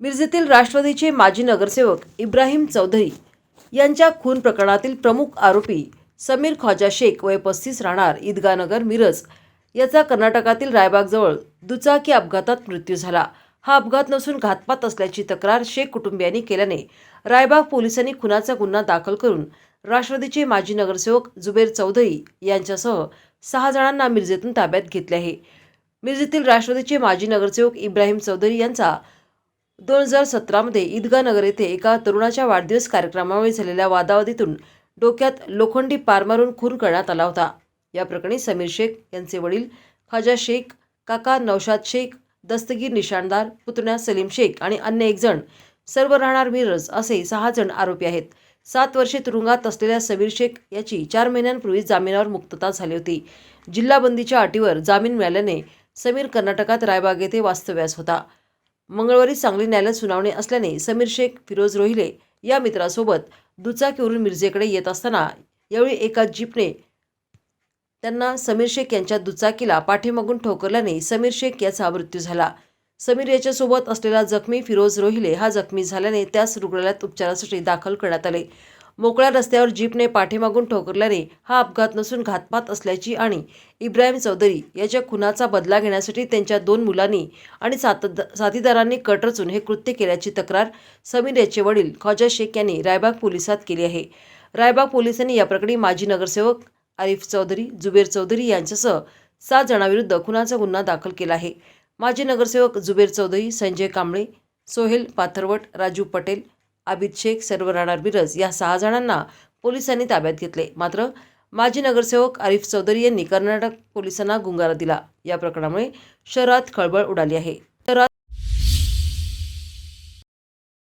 मिरजेतील राष्ट्रवादीचे माजी नगरसेवक इब्राहिम चौधरी यांच्या खून प्रकरणातील प्रमुख आरोपी समीर ख्वाजा शेख वय पस्तीस राहणार ईदगानगर मिरज याचा कर्नाटकातील रायबागजवळ दुचाकी अपघातात मृत्यू झाला. हा अपघात नसून घातपात असल्याची तक्रार शेख कुटुंबियांनी केल्याने रायबाग पोलिसांनी खुनाचा गुन्हा दाखल करून राष्ट्रवादीचे माजी नगरसेवक जुबेर चौधरी यांच्यासह सहा जणांना मिरजेतून ताब्यात घेतले आहे. मिरजेतील राष्ट्रवादीचे माजी नगरसेवक इब्राहिम चौधरी यांचा दोन हजार सतरामध्ये ईदगा नगर येथे एका तरुणाच्या वाढदिवस कार्यक्रमामुळे झालेल्या वादावादीतून डोक्यात लोखंडी पार मारून खून करण्यात आला होता. या प्रकरणी समीर शेख यांचे वडील खाजा शेख काका नौशाद शेख दस्तगीर निशाणदार पुतण्या सलीम शेख आणि अन्य एक जण सर्व राहणार मिरज असे सहा जण आरोपी आहेत. सात वर्षे तुरुंगात असलेल्या समीर शेख याची चार महिन्यांपूर्वी जामिनावर मुक्तता झाली होती. जिल्हा बंदीच्या अटीवर जामीन मिळाल्याने समीर कर्नाटकात रायबाग येथे वास्तव्यास होता. मंगळवारी सांगली न्यायालयात सुनावणी असल्याने समीर शेख फिरोज रोहिले या मित्रासोबत दुचाकीवरून मिरजेकडे येत असताना यावेळी एका जीपने त्यांना समीर शेख यांच्या दुचाकीला पाठीमागून ठोकरल्याने समीर शेख याचा मृत्यू झाला. समीर याच्यासोबत असलेला जखमी फिरोज रोहिले हा जखमी झाल्याने त्यास रुग्णालयात उपचारासाठी दाखल करण्यात आले. मोकळ्या रस्त्यावर जीपने पाठीमागून ठोकरल्याने हा अपघात नसून घातपात असल्याची आणि इब्राहिम चौधरी याच्या खुनाचा बदला घेण्यासाठी त्यांच्या दोन मुलांनी आणि सात साथीदारांनी कट रचून हे कृत्य केल्याची तक्रार समीर याचे वडील ख्वाजा शेख यांनी रायबाग पोलिसात केली आहे. रायबाग पोलिसांनी या प्रकरणी माजी नगरसेवक आरिफ चौधरी जुबेर चौधरी यांच्यासह सात जणांविरुद्ध खुनाचा गुन्हा दाखल केला आहे. माजी नगरसेवक जुबेर चौधरी संजय कांबळे सोहेल पाथरवट राजू पटेल अभित शेख सर्व राहणार मिरज या सहा जणांना पोलिसांनी ताब्यात घेतले. मात्र माजी नगरसेवक आरिफ चौधरी यांनी कर्नाटक पोलिसांना गुंगारा दिला. या प्रकरणामुळे शहरात खळबळ उडाली आहे.